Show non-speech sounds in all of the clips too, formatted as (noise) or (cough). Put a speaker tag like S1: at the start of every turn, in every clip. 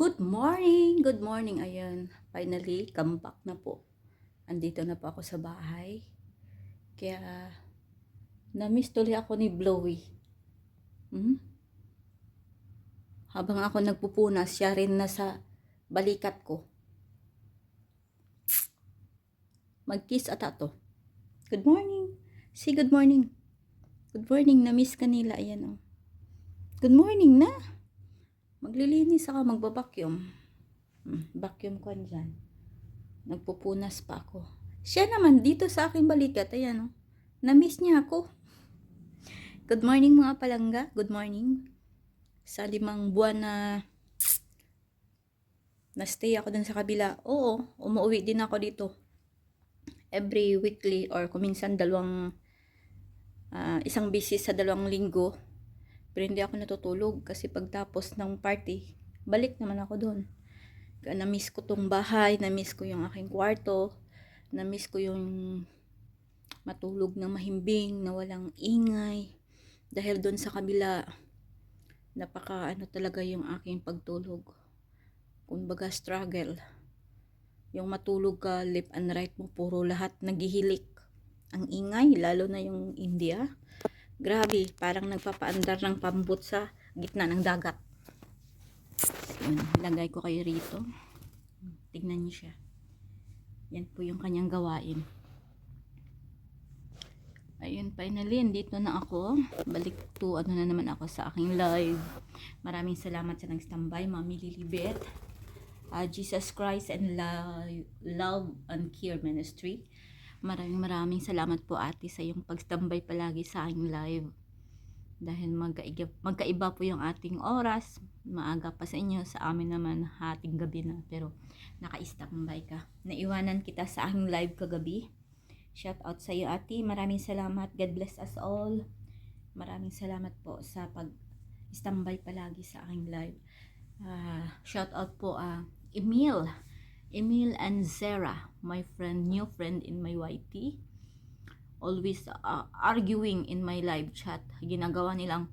S1: Good morning! Good morning! Ayan, finally, come back na po. Andito na po ako sa bahay. Kaya, na-miss tuloy ako ni Blowy. Hmm? Habang ako nagpupunas, siya rin nasa balikat ko. Mag-kiss ata to. Good morning! Say good morning. Good morning, na-miss ka nila. Ayan oh. Good morning na! Maglilinis ako, magbabacuum. Hmm, vacuum ko dyan. Nagpupunas pa ako. Siya naman, dito sa aking balikat, ayan oh. Na-miss niya ako. Good morning mga palangga. Good morning. Sa limang buwan na na-stay ako dun sa kabila. Oo, umuwi din ako dito. Every weekly or kuminsan dalawang ah, isang bisis sa dalawang linggo pero hindi ako natutulog kasi pagtapos ng party, balik naman ako doon. Na-miss ko tong bahay, na-miss ko yung aking kwarto, na-miss ko yung matulog ng mahimbing, na walang ingay. Dahil doon sa kabila, napaka ano talaga yung aking pagtulog. Kumbaga struggle. Yung matulog ka, left and right mo, puro lahat nagihilik. Ang ingay, lalo na yung India. Grabe, parang nagpapaandar ng pambut sa gitna ng dagat. Yun, lagay ko kayo rito. Tignan niyo siya. Yan po yung kanyang gawain. Ayun, finally, dito na ako. Balik to, ano na naman ako sa aking live. Maraming salamat sa nag-standby, Mami Lilibet. Uh, Jesus Christ and Love, Love and Care Ministry. Maraming maraming salamat po ate sa iyong pagstambay palagi sa aking live. Dahil magkaiba, magkaiba po yung ating oras. Maaga pa sa inyo, sa amin naman hating gabi na. Pero naka-standby ka. Naiwanan kita sa aking live kagabi. Shout out sa iyo ate. Maraming salamat. God bless us all. Maraming salamat po sa pag-standby palagi sa aking live. Uh, shout out po uh, Emil. Emil and Zara, my friend, new friend in my YT. Always uh, arguing in my live chat. Ginagawa nilang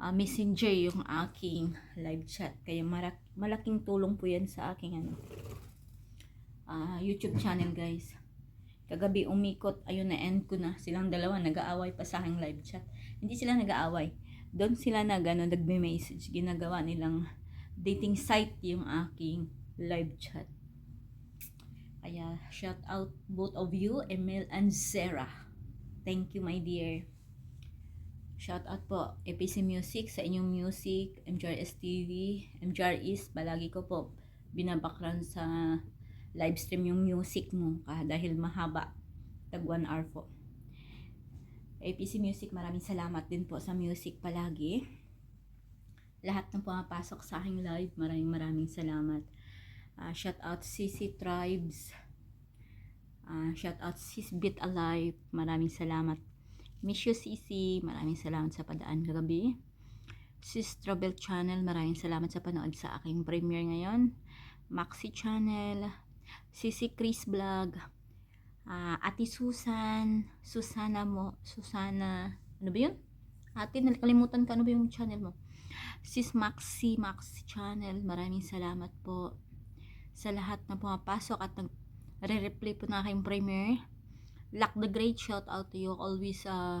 S1: uh, messenger yung aking live chat. Kaya malaking tulong po yan sa aking ano, uh, YouTube channel guys. Kagabi umikot, ayun na end ko na. Silang dalawa nag-aaway pa sa aking live chat. Hindi sila nag-aaway. Doon sila nag, ano, nagme-message. Ginagawa nilang dating site yung aking live chat. Kaya, shout out both of you, Emil and Sarah. Thank you, my dear. Shout out po, APC Music sa inyong music, MJRS TV, MJRS, balagi ko po binabakran sa live stream yung music mo ka dahil mahaba, tag 1 hour po. APC Music, maraming salamat din po sa music palagi. Lahat ng pumapasok sa aking live, maraming maraming salamat. Uh, shout out CC Tribes. Uh, shout out Sis Bit Alive. Maraming salamat. Miss you CC. Maraming salamat sa padaan kagabi. Sis Travel Channel. Maraming salamat sa panood sa aking premiere ngayon. Maxi Channel. Sisi Chris Vlog. Uh, Ate Susan. Susana mo. Susana. Ano ba yun? Ate, nakalimutan ka. Ano ba yung channel mo? Sis Maxi Maxi Channel. Maraming salamat po sa lahat na pumapasok at nag re-replay po na aking premiere. Lock the Great, shout out to you. Always uh,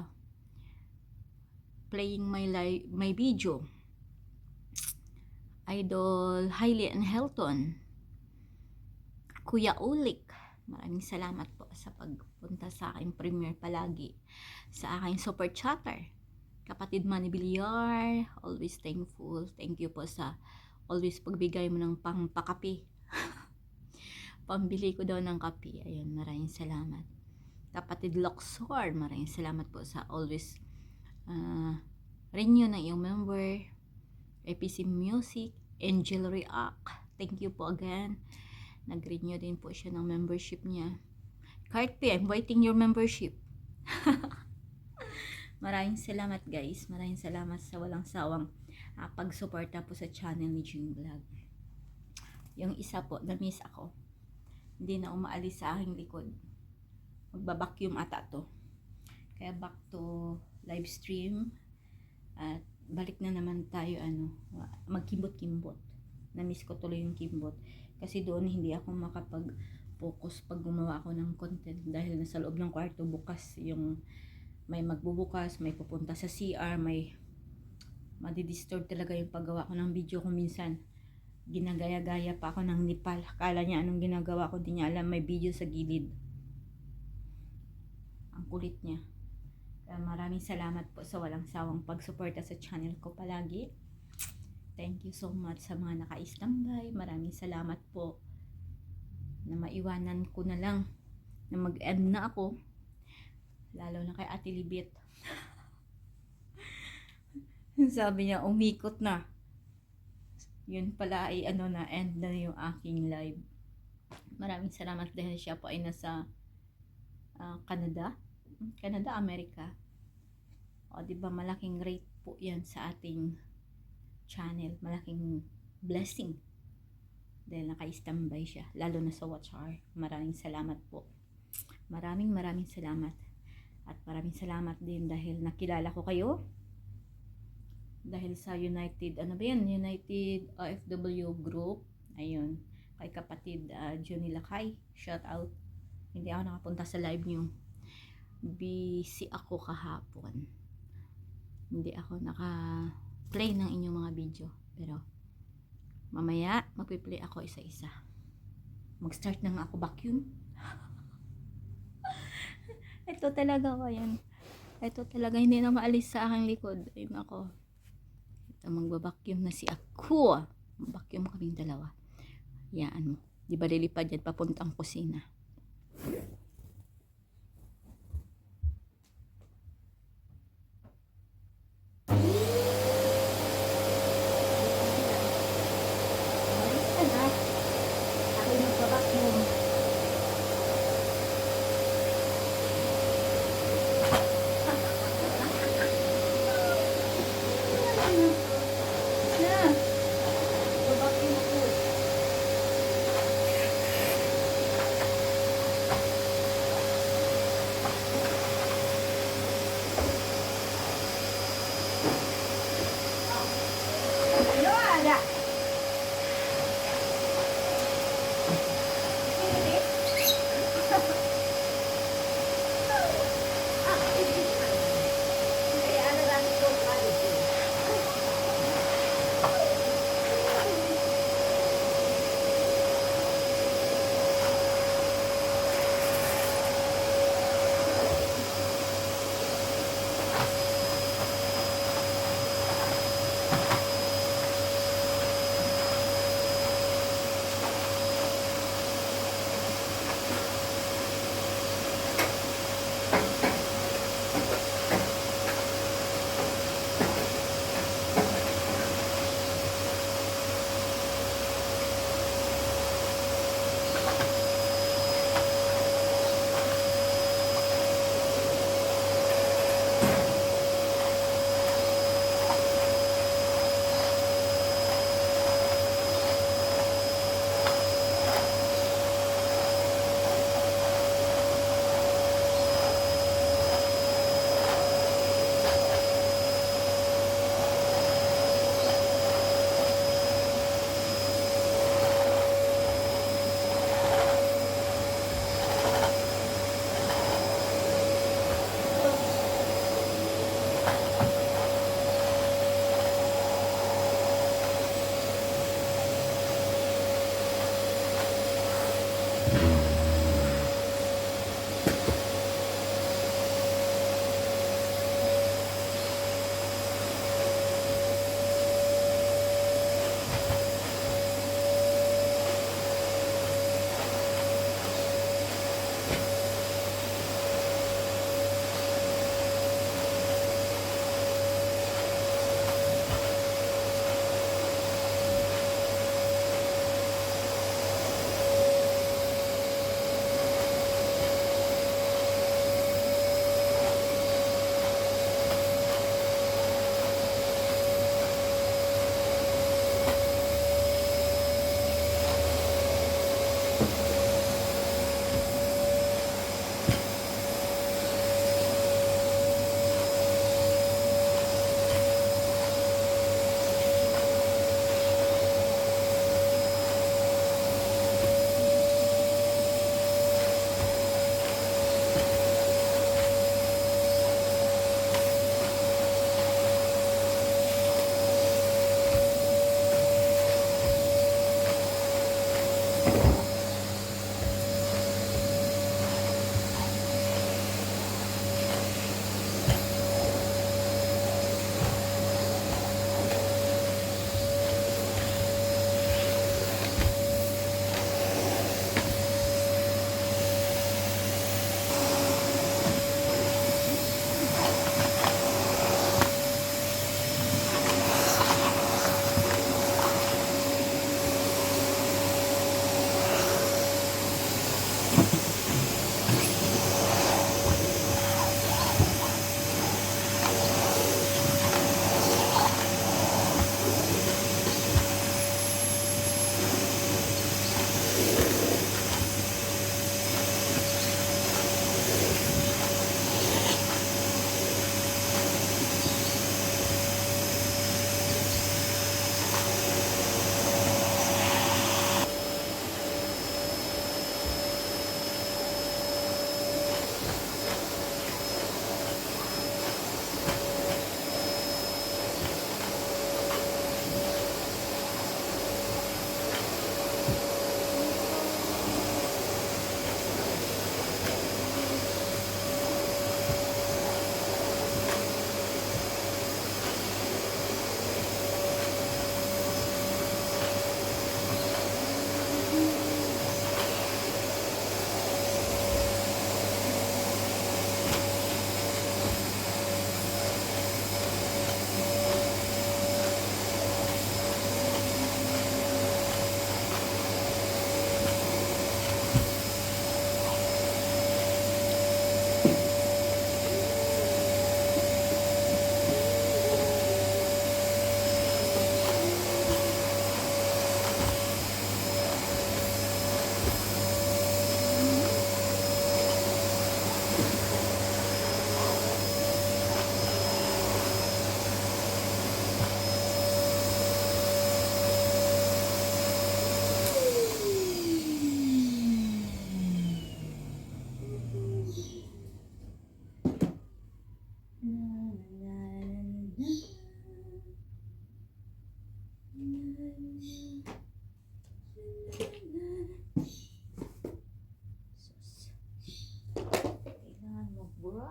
S1: playing my live, my video. Idol Hailey and Helton. Kuya Ulik. Maraming salamat po sa pagpunta sa aking premiere palagi. Sa aking super chatter. Kapatid Manny Villar. Always thankful. Thank you po sa always pagbigay mo ng pangpakapi pambili ko daw ng kape. Ayun, maraming salamat. Kapatid Loxor, maraming salamat po sa always uh, renew ng iyong member. APC Music, Angel React. Thank you po again. Nag-renew din po siya ng membership niya. Carpe, I'm waiting your membership. (laughs) maraming salamat guys. Maraming salamat sa walang sawang uh, pagsuporta po sa channel ni June Vlog. Yung isa po, na-miss ako hindi na umaalis sa aking likod. Magbabacuum ata to. Kaya back to live stream. At balik na naman tayo ano, magkimbot-kimbot. Na-miss ko tuloy yung kimbot. Kasi doon hindi ako makapag-focus pag gumawa ako ng content dahil nasa loob ng kwarto bukas yung may magbubukas, may pupunta sa CR, may madidisturb talaga yung paggawa ko ng video ko minsan. Ginagaya-gaya pa ako ng Nepal. Akala niya anong ginagawa ko, di niya alam may video sa gilid. Ang kulit niya. Kaya maraming salamat po sa walang sawang pagsuporta sa channel ko palagi. Thank you so much sa mga naka-standby. Maraming salamat po na maiwanan ko na lang na mag-end na ako. Lalo na kay Ate Libit. (laughs) Sabi niya, umikot na. Yun pala ay ano na, end na yung aking live. Maraming salamat dahil siya po ay nasa ah, Canada. Canada, America. O, di ba malaking rate po yan sa ating channel. Malaking blessing. Dahil naka-standby siya. Lalo na sa Watch Hour. Maraming salamat po. Maraming maraming salamat. At maraming salamat din dahil nakilala ko kayo. Dahil sa United, ano ba yan? United OFW Group. Ayun. Kay kapatid uh, Johnny Lakay. Shout out. Hindi ako nakapunta sa live niyo busy ako kahapon. Hindi ako naka-play ng inyong mga video. Pero, mamaya, magpi-play ako isa-isa. Mag-start na nga ako vacuum. (laughs) Ito talaga ko yan. Ito talaga, hindi na maalis sa aking likod. Ayun ako. Ito, magbabacuum na si ako. Vacuum kaming dalawa. Yaan mo. Di ba lilipad yan papuntang kusina?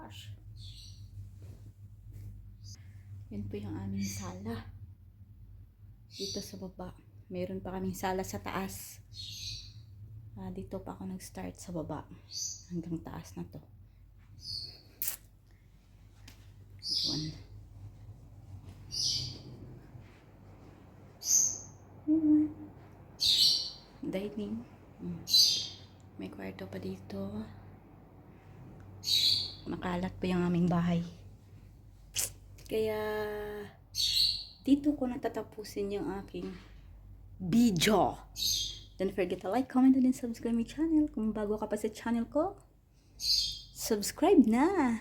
S1: gosh. Yan po yung aming sala. Dito sa baba. Meron pa kaming sala sa taas. Uh, dito pa ako nag-start sa baba. Hanggang taas na to. Yun. Yun. Dining. Mm. May kwarto pa dito. Makalat pa yung aming bahay. Kaya, dito ko natatapusin yung aking video. Don't forget to like, comment, and subscribe my channel. Kung bago ka pa sa channel ko, subscribe na!